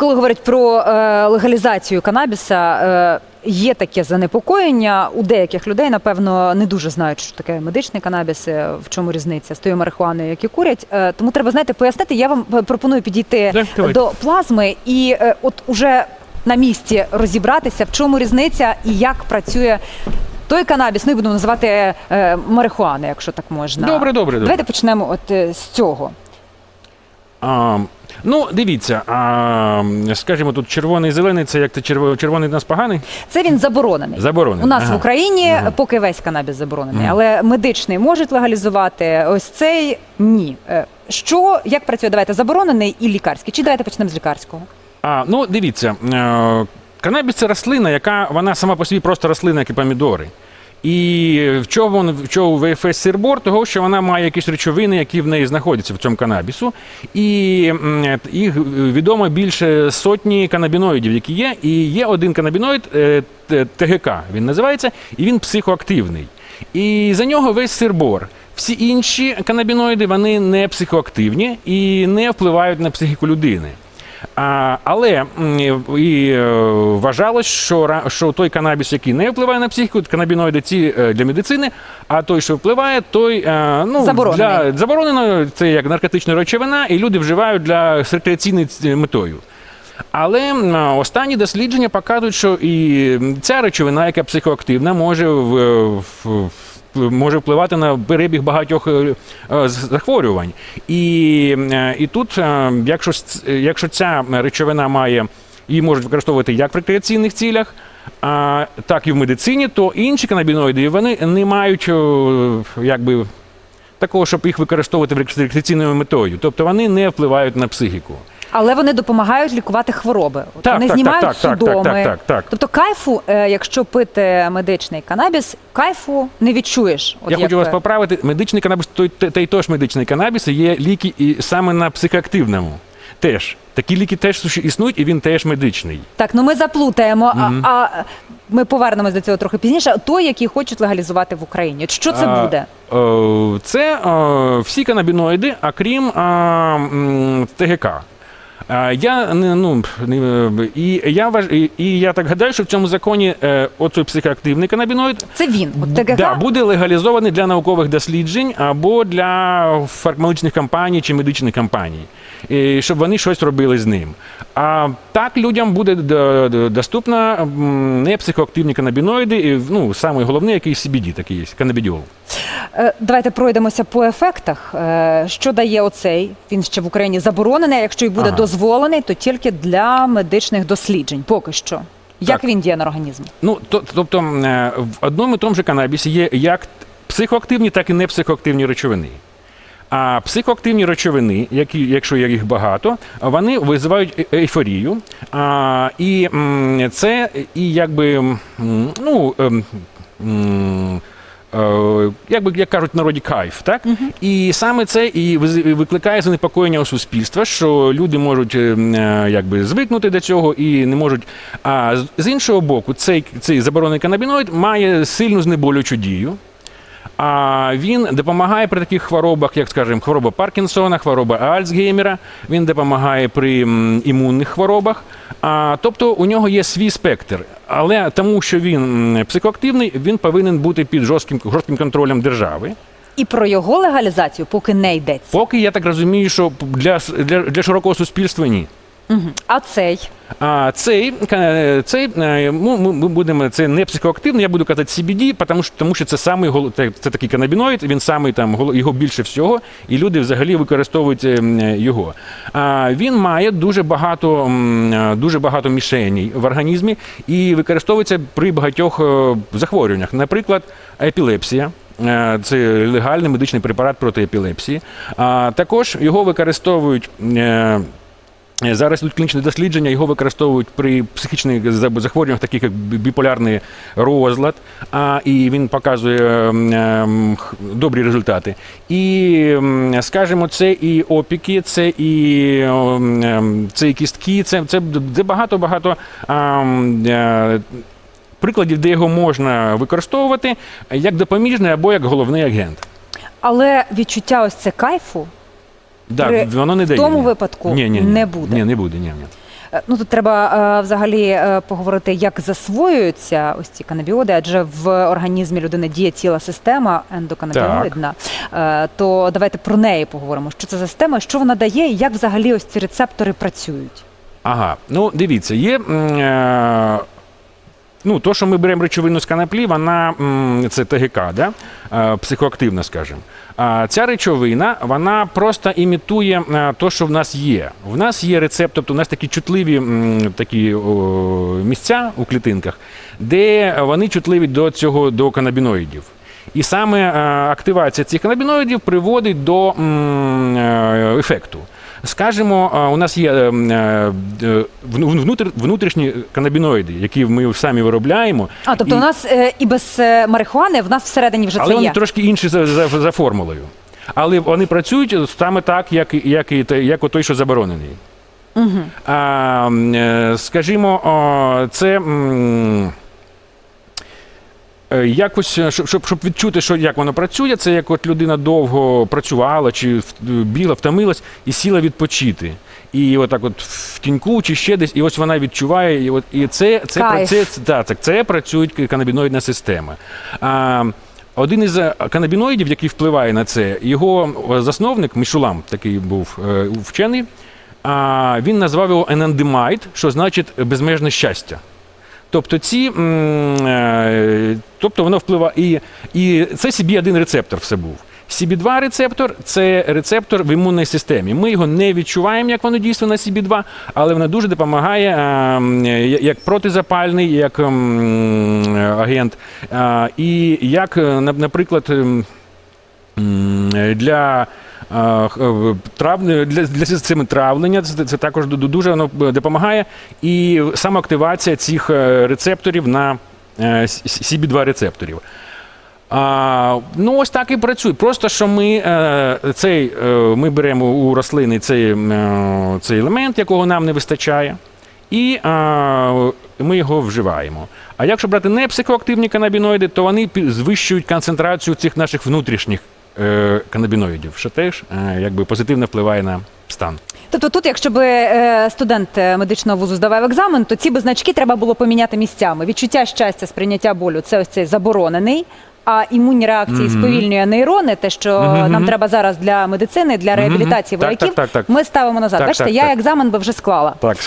коли говорять про е, легалізацію канабіса, е, є таке занепокоєння у деяких людей, напевно, не дуже знають, що таке медичний канабіс, е, в чому різниця з тою марихуаною, які курять. Е, тому треба знаєте, пояснити. Я вам е, пропоную підійти Так, давайте. до плазми і е, от уже на місці розібратися, в чому різниця і як працює. Той канабіс, ну і будемо називати е, марихуана, якщо так можна. Добре, добре, добре. Давайте почнемо от е, з цього. А, ну, дивіться, а, скажімо, тут червоний зелений, це як це черво- червоний в нас поганий? Це він заборонений. Заборонений. У нас Ага. в Україні Ага. поки весь канабіс заборонений, Мгм. але медичний можуть легалізувати. Ось цей ні. Е, Що як працює? Давайте заборонений і лікарський. Чи давайте почнемо з лікарського? А, ну, дивіться, е, канабіс це рослина, яка вона сама по собі просто рослина, як і помідори. І в чому в чому ВФС сирбор? Того, що вона має якісь речовини, які в неї знаходяться в цьому канабісу. І їх відомо більше сотні канабіноїдів, які є. І є один канабіноїд е, ТГК, він називається, і він психоактивний. І за нього весь сирбор. Всі інші канабіноїди вони не психоактивні і не впливають на психіку людини. Але і е, вважалось, що, що той канабіс, який не впливає на психіку, канабіноїди ці е, для медицини, а той, що впливає, той е, ну, Заборонений. для заборонено, це як наркотична речовина, і люди вживають для рекреаційною метою. Але останні дослідження показують, що і ця речовина, яка психоактивна, може в- в- може впливати на перебіг багатьох е, е, захворювань. І, е, і тут, якщо, якщо ця речовина має її можуть використовувати як в рекреаційних цілях, а, так і в медицині, то інші канабіноїди вони не мають якби. Такого, щоб їх використовувати в рекреаційною метою, тобто вони не впливають на психіку. Але вони допомагають лікувати хвороби. От Так, вони так, знімають так, так, так, судоми. так, так, так. Тобто кайфу, е, якщо пити медичний канабіс, кайфу не відчуєш. От Я як хочу вас ви. поправити. Медичний канабіс, той той, той теж медичний канабіс, є ліки і саме на психоактивному. Теж такі ліки теж суші- існують, і він теж медичний. Так, ну ми заплутаємо, а, а ми повернемось до цього трохи пізніше. Той, який хочуть легалізувати в Україні. От Що це А, буде? Е, Це е, всі канабіноїди, окрім е, м, ТГК. Я ну і я важ і, я так гадаю, що в цьому законі е, оцей психоактивний канабіноїд Це він. От ТГК. да, буде легалізований для наукових досліджень або для фармакологічних компаній чи медичних компаній, і щоб вони щось робили з ним. А так людям буде до- до- доступно не психоактивні канабіноїди, і, ну саме головне, який CBD такий є, канабідіол. Е, Давайте пройдемося по ефектах. Е, Що дає оцей? Він ще в Україні заборонений. Якщо і буде Ага. дозволений, то тільки для медичних досліджень. Поки що. Як Так. він діє на організм? Ну, то, тобто е, в одному і тому же канабісі є як психоактивні, так і непсихоактивні речовини. А психоактивні речовини, які, якщо є їх багато, вони визивають е- ейфорію. А, і м, це і якби м, ну. ем, м, Як би як кажуть народі кайф, так і саме це і викликає занепокоєння у суспільства, що люди можуть е, е, якби звикнути до цього і не можуть. А з іншого боку, цей, цей заборонений канабіноїд має сильну знеболючу дію. А він допомагає при таких хворобах, як скажімо, хвороба Паркінсона, хвороба Альцгеймера. Він допомагає при імунних хворобах. А, тобто у нього є свій спектр. Але тому, що він психоактивний, він повинен бути під жорстким, жорстким контролем держави. І про його легалізацію поки не йдеться. Поки я так розумію, що для, для, для широкого суспільства ні. А цей А цей, цей е, ну, ми, будемо це не психоактивний, я буду казати CBD, тому що, тому що це самий це, такий канабіноїд, він самий там його більше всього, і люди взагалі використовують е, його. А він має дуже багато е, дуже багато мішеній в організмі і використовується при багатьох е, захворюваннях, наприклад, епілепсія. Це легальний медичний препарат проти епілепсії. А також його використовують. Зараз тут клінічне дослідження, його використовують при психічних захворюваннях, таких як біполярний розлад, а, і він показує ем, ем, добрі результати. І, ем, скажімо, це і опіки, це і, це і кістки, це, це, це багато-багато ем, е, прикладів, де його можна використовувати як допоміжний або як головний агент. але відчуття ось це кайфу Да, При- воно не в дає. тому ні. випадку ні, ні, ні. не буде. Ні, не буде. Ні, ні. Е, Ну тут треба е, взагалі е, поговорити, як засвоюються ось ці канабіоди, адже в організмі людини діє ціла система ендоканабіоїдна. Е, То давайте про неї поговоримо. Що це за система, що вона дає, і як взагалі ось ці рецептори працюють. Ага, ну дивіться, є. м, Е, ну, то, що ми беремо речовину з канаплі, вона це ТГК, да? е, психоактивна, скажімо. А ця речовина вона просто імітує е, то, що в нас є. В нас є рецепт, тобто у нас такі чутливі такі, місця у клітинках, де вони чутливі до цього до канабіноїдів. І саме е, активація цих канабіноїдів приводить до е, ефекту. Скажімо, у нас є е, м, е, вну- внутр- внутрішні канабіноїди, які ми самі виробляємо. А тобто І- у нас е, і без е, марихуани в нас всередині вже але це вони трошки інші за, за, за формулою. Але вони працюють саме так, як, як, як той, що заборонений. Угу. А, скажімо, це. Е, Якось, е, щоб, щоб, щоб відчути, що як воно працює, це як от людина довго працювала чи в- біла, втомилась і сіла відпочити. І отак от в тіньку чи ще десь, і ось вона відчуває, і, от, і це, це, Кайф. це, це, да, це, це працює канабіноїдна система. А, один із е, канабіноїдів, який впливає на це, його е, засновник Мішулам, такий був е, вчений, а, він назвав його енандемайт, що значить безмежне щастя. Тобто ці, е, тобто воно впливає. І, і це CB1 рецептор все був. CB2 рецептор це рецептор в імунній системі. Ми його не відчуваємо, як воно дійсно на CB2, але воно дуже допомагає е, як протизапальний, як агент, е, і як, наприклад, для. Е, е, Травне для, для системи травлення це, це також дуже воно допомагає. І самоактивація цих е, рецепторів на CB2 рецепторів. А, ну, ось так і працює. Просто що ми, е, цей, е, ми беремо у рослини цей, е, цей елемент, якого нам не вистачає, і е, ми його вживаємо. А якщо брати не психоактивні канабіноїди, то вони звищують концентрацію цих наших внутрішніх е, канабіноїдів, що теж е, якби позитивно впливає на стан. Тобто, тут, якщо би е, студент е, медичного вузу здавав екзамен, то ці би значки треба було поміняти місцями. Відчуття щастя, сприйняття болю це ось цей заборонений. А імунні реакції Мгм. сповільнює нейрони, те, що Мгм, нам треба зараз для медицини, для реабілітації так, вояків, так, так, так. ми ставимо назад. Так, Бачите, так, я так. екзамен би вже склала. Так,